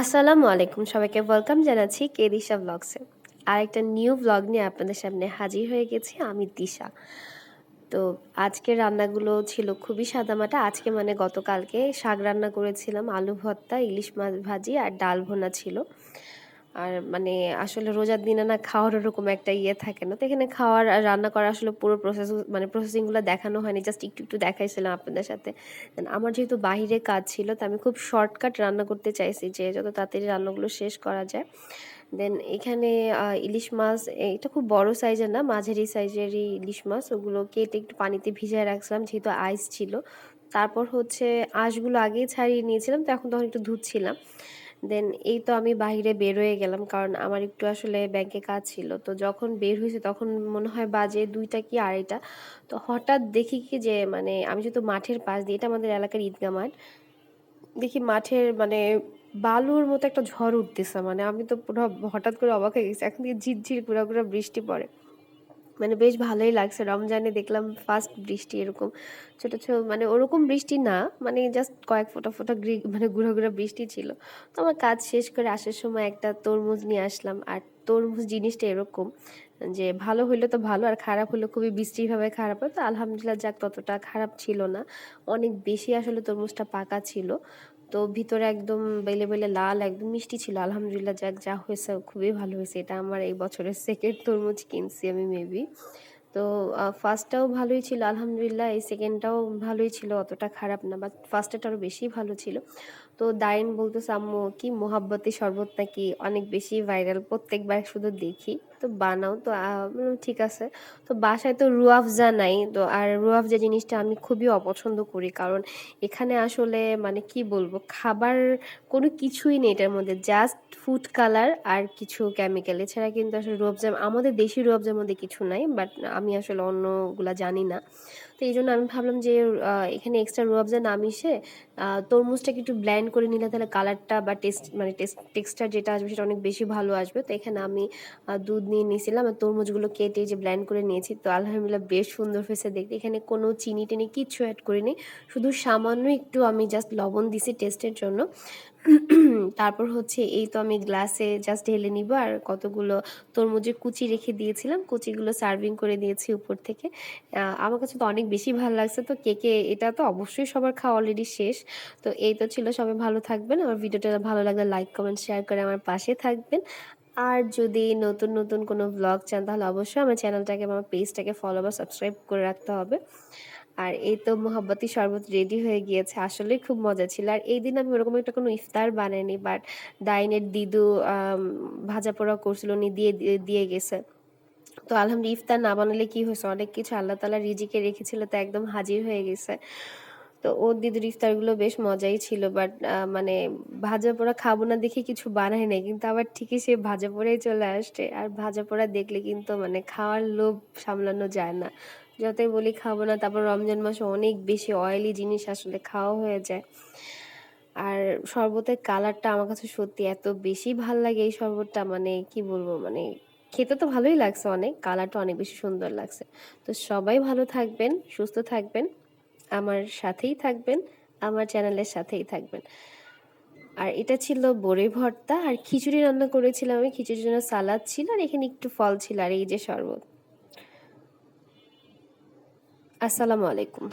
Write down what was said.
আসসালামু আলাইকুম। সবাইকে ওয়েলকাম জানাচ্ছি কে দিশা ব্লগসে আর একটা নিউ ব্লগ নিয়ে আপনাদের সামনে হাজির হয়ে গেছি আমি দিশা। তো আজকের রান্নাগুলো ছিল খুবই সাদামাটা। আজকে মানে গতকালকে শাক রান্না করেছিলাম, আলু ভর্তা, ইলিশ মাছ ভাজি আর ডাল ভোনা ছিল। আর মানে আসলে রোজার দিনে না খাওয়ার ওরকম একটা ইয়ে থাকে না। তো এখানে খাওয়ার আর রান্না করা আসলে পুরো প্রসেস মানে প্রসেসিংগুলো দেখানো হয়নি। জাস্ট একটু একটু দেখাইছিলাম আপনাদের সাথে। আমার যেহেতু বাহিরে কাজ ছিল, তো আমি খুব শর্টকাট রান্না করতে চাইছি যে যত তাড়াতাড়ি রান্নাগুলো শেষ করা যায়। দেন এখানে ইলিশ মাছ এটা খুব বড় সাইজের না, মাঝারি সাইজেরই ইলিশ মাছ। ওগুলো কেটে একটু পানিতে ভিজিয়ে রাখছিলাম, যেহেতু আইস ছিল। তারপর হচ্ছে আঁশগুলো আগেই ছাড়িয়ে নিয়েছিলাম, তো এখন তখন একটু ধুচ্ছিলাম। দেন এই তো আমি বাহিরে বের হয়ে গেলাম, কারণ আমার একটু আসলে ব্যাংকে কাজ ছিল। তো যখন বের হয়েছে তখন মনে হয় বাজে দুইটা কি আড়াইটা। তো হঠাৎ দেখি কি যে মানে আমি যেহেতু মাঠের পাশ দিয়ে, এটা আমাদের এলাকার ঈদগাহ মাঠ। দেখি মাঠের মানে বালুর মতো একটা ঝড় উঠতেছে মানে আমি তো পুরো হঠাৎ করে অবাক হয়ে গেছি। এখন থেকে ঝিরঝির পুরো পুরো বৃষ্টি পড়ে। মানে বেশ ভালোই লাগছে। রমজানে দেখলাম ফার্স্ট বৃষ্টি এরকম। ছোটো ছোটো মানে ওরকম বৃষ্টি না মানে জাস্ট কয়েক ফোটা ফোটা মানে গুঁড়ো গুঁড়ো বৃষ্টি ছিল। তো আমার কাজ শেষ করে আসার সময় একটা তরমুজ নিয়ে আসলাম। আর তরমুজ জিনিসটা এরকম যে ভালো হইলে তো ভালো, আর খারাপ হলে খুবই বৃষ্টিভাবে খারাপ হয়। তো আলহামদুলিল্লাহ যাক, ততটা খারাপ ছিল না। অনেক বেশি আসলে তরমুজটা পাকা ছিল। তো ভিতরে একদম বেলে বেলে লাল, একদম মিষ্টি ছিল। আলহামদুলিল্লাহ যাক, যা হয়েছে খুবই ভালো হয়েছে। এটা আমার এই বছরের সেকেন্ড তরমুজ কিনছি আমি মেবি তো ফার্স্টটাও ভালোই ছিল, আলহামদুলিল্লাহ। এই সেকেন্ডটাও ভালোই ছিল, অতটা খারাপ না বাট ফার্স্টটা আরও বেশি ভালো ছিল। তো দাইন বলতো আম্মু, কি মোহাব্বতি শরবত নাকি অনেক বেশি ভাইরাল, প্রত্যেকবার শুধু দেখি। তো বানাও, তো ঠিক আছে। তো বাসায় তো রুয়াফজা নাই, তো আর রুয়াফজা জিনিসটা আমি খুবই অপছন্দ করি, কারণ এখানে আসলে মানে কি বলব, খাবার কোনো কিছুই নেই এটার মধ্যে জাস্ট ফুড কালার আর কিছু কেমিক্যাল এছাড়া কিন্তু আসলে রুয়াফজা আমাদের দেশি রুয়াফজার মধ্যে কিছু নাই বাট আমি আসলে অন্যগুলা জানি না। তো এই জন্য আমি ভাবলাম যে এখানে এক্সট্রা রুয়াবজা না মিশে তরমুজটাকে একটু ব্ল্যান্ড করে নিলে তাহলে কালারটা বা টেস্ট মানে টেস্ট টেক্সচার যেটা আসবে সেটা অনেক বেশি ভালো আসবে। তো এখানে আমি দুধ নিয়ে নিয়েছিলাম আর তরমুজগুলো কেটে যে ব্ল্যান্ড করে নিয়েছি। তো আলহামদুলিল্লাহ বেশ সুন্দর হয়েছে দেখতে। এখানে কোনো চিনি টিনি কিচ্ছু অ্যাড করিনি। শুধু সামান্য একটু আমি জাস্ট লবণ দিছি টেস্টের জন্য। তারপর হচ্ছে এই তো আমি গ্লাসে জাস্ট ঢেলে নিব আর কতগুলো তরমুজের কুচি রেখে দিয়েছিলাম। কুচিগুলো সার্ভিং করে দিয়েছি উপর থেকে। আমার কাছে তো অনেক বেশি ভালো লাগছে। তো কেকে এটা তো অবশ্যই সবার খাওয়া অলরেডি শেষ। তো এই তো ছিল সবাই ভালো থাকবেন। আমার ভিডিওটা ভালো লাগলে লাইক কমেন্ট শেয়ার করে আমার পাশে থাকবেন। আর যদি নতুন নতুন কোনো ব্লগ চান, তাহলে অবশ্যই আমার চ্যানেলটাকে আমার পেজটাকে ফলো বা সাবস্ক্রাইব করে রাখতে হবে। আর এই তো মোহাব্বতী শরবত রেডি হয়ে গিয়েছে। আসলেই খুব মজা ছিল। আর এই দিন আমি ওরকম একটা কোনো ইফতার বানাইনি বাট ডাইনের দিদু ভাজা পোড়া করছিল, উনি দিয়ে দিয়ে গেছে। তো আলহামদুলিল্লাহ ইফতার না বানালে কি হয়েছে? অনেক কিছু আল্লাহ তালা রিজিকে রেখেছিল, তো একদম হাজির হয়ে গেছে। তো ওর দিদির ইফতারগুলো বেশ মজাই ছিল বাট মানে ভাজা পোড়া খাব না দেখে কিছু বানায় নাই, কিন্তু আবার ঠিকই সে ভাজা পোড়াই চলে আসছে। আর ভাজা পোড়া দেখলে কিন্তু মানে খাওয়ার লোভ সামলানো যায় না। যতই বলি খাব না, তারপর রমজান মাসে অনেক বেশি অয়েলি জিনিস আসলে খাওয়া হয়ে যায়। আর শরবতের কালারটা আমার কাছে সত্যি এত বেশি ভালো লাগে এই শরবতটা মানে কি বলব মানে খেতে তো ভালোই লাগছে অনেক, কালারটা অনেক বেশি সুন্দর লাগছে। তো সবাই ভালো থাকবেন, সুস্থ থাকবেন। আমার সাথেই থাকবেন, আমার চ্যানেলের সাথেই থাকবেন। আর এটা ছিল বড়ি ভর্তা, আর খিচুড়ি রান্না করেছিলাম আমি। খিচুড়ির জন্য সালাদ ছিল, আর এখানে একটু ফল ছিল, আর এই যে শরবত। আসসালামু আলাইকুম।